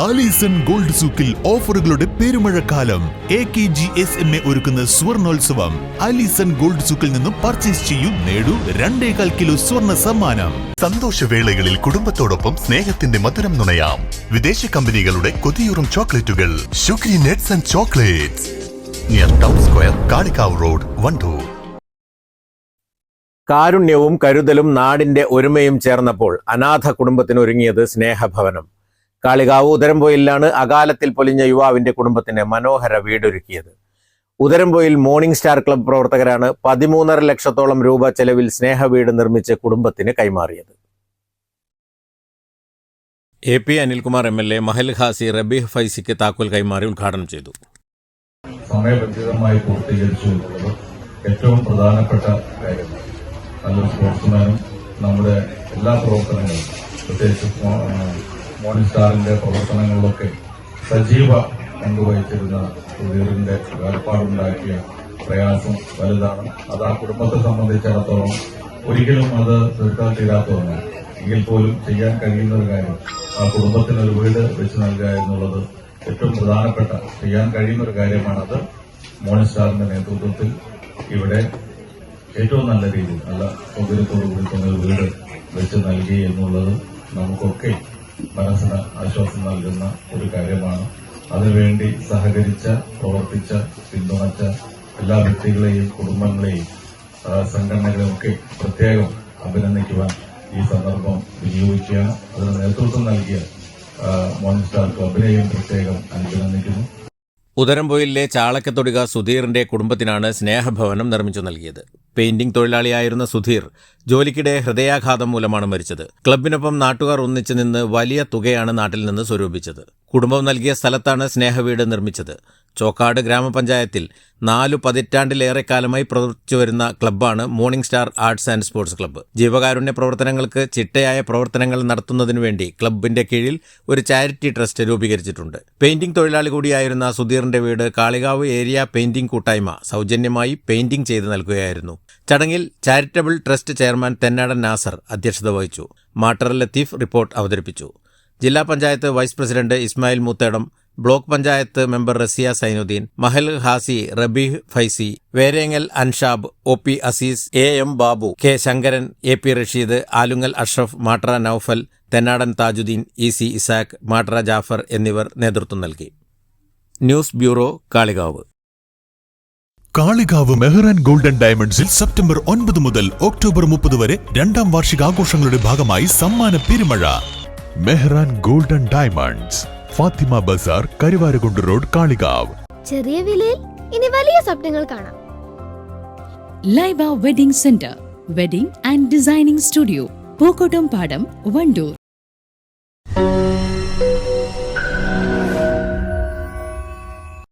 Alison gold സൂക്കിൽ ഓഫറുകളുടെ പെരുമഴക്കാലം. A K G S M A ഒരുക്കുന്ന സ്വർണോത്സവം. ആലീസൺ ഗോൾഡ് സൂക്കിൽ നിന്നും പർച്ചേസ് ചെയ്യൂ നേടൂ രണ്ടേകാൽ കിലോ സ്വർണ സമ്മാനം. സന്തോഷവേളകളിൽ കുടുംബത്തോടൊപ്പം സ്നേഹത്തിന്റെ മധുരം നുണയാം. വിദേശ കമ്പനികളുടെ കൊതിയൂറും ചോക്ലേറ്റുകൾ. Sugary nets and chocolates. Near town square Kalikavu road Vandoor. കാരുണ്യവും കരുതലും നാടിന്റെ ഒരുമയും ചേർന്നപ്പോൾ അനാഥ കുടുംബത്തിനൊരുങ്ങിയത് സ്നേഹഭവനം. കാളികാവ് ഉദരംപോയിലാണ് അകാലത്തിൽ പൊലിഞ്ഞ യുവാവിന്റെ കുടുംബത്തിന് മനോഹര വീടൊരുക്കിയത്. ഉദരംപോയിൽ മോർണിംഗ് സ്റ്റാർ ക്ലബ്ബ് പ്രവർത്തകരാണ് പതിമൂന്നര ലക്ഷത്തോളം രൂപ ചെലവിൽ സ്നേഹ വീട് നിർമ്മിച്ച് കുടുംബത്തിന് കൈമാറിയത്. A P Anilkumar M L A Mahal ഹാസി Rabeeh ഫൈസിക്ക് താക്കോൽ കൈമാറി ഉദ്ഘാടനം ചെയ്തു. സമയബന്ധിതമായി പൂർത്തീകരിച്ചു എന്നുള്ളത് ഏറ്റവും പ്രധാനപ്പെട്ട കാര്യമാണ് നല്ലൊരു സ്പോർട്സ്മാനും നമ്മുടെ എല്ലാ പ്രവർത്തനങ്ങളും പ്രത്യേകിച്ച് മോ- ആ, മോർണിംഗ് സ്റ്റാറിന്റെ പ്രവർത്തനങ്ങളിലൊക്കെ സജീവ പങ്കുവഹിച്ചിരുന്ന സുധീറിന്റെ വേർപാടുണ്ടാക്കിയ പ്രയാസം വലുതാണ്. അത് ആ കുടുംബത്തെ സംബന്ധിച്ചിടത്തോളം ഒരിക്കലും അത് തീർക്കാൻ തീരാത്ത എങ്കിൽ പോലും ചെയ്യാൻ കഴിയുന്ന ഒരു കാര്യം ആ കുടുംബത്തിന് ഒരു വീട് വെച്ച് നൽകുക എന്നുള്ളത് ഏറ്റവും പ്രധാനപ്പെട്ട ചെയ്യാൻ കഴിയുന്ന ഒരു കാര്യമാണത് മോണിസ്റ്റാറിന്റെ സ്റ്റാറിന്റെ നേതൃത്വത്തിൽ ഇവിടെ ഏറ്റവും നല്ല രീതിയിൽ നല്ല സൗകര്യത്തോടു കൂടി തന്നെ വീട് വെച്ച് നൽകി എന്നുള്ളത് നമുക്കൊക്കെ മനസ്സിന് ആശ്വാസം നൽകുന്ന ഒരു കാര്യമാണ്. അതിനുവേണ്ടി സഹകരിച്ച പ്രവർത്തിച്ച പിന്തുണച്ച എല്ലാ വ്യക്തികളെയും കുടുംബങ്ങളെയും സംഘടനകളെയും പ്രത്യേകം അഭിനന്ദിക്കുവാൻ ഈ സന്ദർഭം വിനിയോഗിക്കുകയാണ്. അതിന് നേതൃത്വം നൽകിയ മോർണിംഗ് ക്ലബിനെയും പ്രത്യേകം അഭിനന്ദിക്കുന്നു. ഉദരംപൊയിലിലെ ചാളക്കത്തൊടുക സുധീറിന്റെ കുടുംബത്തിനാണ് സ്നേഹഭവനം നിർമ്മിച്ചു നൽകിയത്. പെയിന്റിംഗ് തൊഴിലാളിയായിരുന്ന സുധീർ ജോലിക്കിടെ ഹൃദയാഘാതം മൂലമാണ് മരിച്ചത്. ക്ലബിനൊപ്പം നാട്ടുകാർ ഒന്നിച്ചു നിന്ന് വലിയ തുകയാണ് നാട്ടിൽ നിന്ന് സ്വരൂപിച്ചത്. കുടുംബം നൽകിയ സ്ഥലത്താണ് സ്നേഹവീട് നിർമ്മിച്ചത്. ചോക്കാട് ഗ്രാമപഞ്ചായത്തിൽ നാലു പതിറ്റാണ്ടിലേറെ കാലമായി പ്രവർത്തിച്ചു വരുന്ന ക്ലബ്ബാണ് morning star arts and sports club. ജീവകാരുണ്യ പ്രവർത്തനങ്ങൾക്ക് ചിട്ടയായ പ്രവർത്തനങ്ങൾ നടത്തുന്നതിനു വേണ്ടി ക്ലബിന്റെ കീഴിൽ ഒരു ചാരിറ്റി ട്രസ്റ്റ് രൂപീകരിച്ചിട്ടുണ്ട്. പെയിന്റിംഗ് തൊഴിലാളി കൂടിയായിരുന്ന സുധീറിന്റെ വീട് കാളികാവ് ഏരിയ പെയിന്റിംഗ് കൂട്ടായ്മ സൗജന്യമായി പെയിന്റിംഗ് ചെയ്തു നൽകുകയായിരുന്നു. ചടങ്ങിൽ charitable trust chairman Thennadan Nasar അധ്യക്ഷത വഹിച്ചു. മാട്ടർ ലത്തീഫ് റിപ്പോർട്ട് അവതരിപ്പിച്ചു. ജില്ലാ panchayat vice president Ismail Muthedam block panchayat member Rasiya Sainuddin Mahal ഹാസി Rabeeh Faizy Verengal Anshab O P Azeez A M Babu K Sankaran A P Rasheed Alungal Ashraf Matra Naufal Thennadan Thajuddin E C Isaq Matra Jafar എന്നിവർ നേതൃത്വം നൽകി. News bureau Kalikavu. Kalikavu Mehran golden ഡയമണ്ട്സിൽ September ഒൻപത് മുതൽ October മുപ്പത് വരെ രണ്ടാം വാർഷികാഘോഷങ്ങളുടെ ഭാഗമായി സമ്മാന പെരുമഴ. Mehran golden diamonds Fathima Bazar Karuvarakundu road Kalikavu. ചെറിയ വിലയിൽ ഇനി വലിയ സ്വപ്നങ്ങൾ കാണാം. Laiba wedding centre wedding and designing studio Pookkottumpadam Vandoor.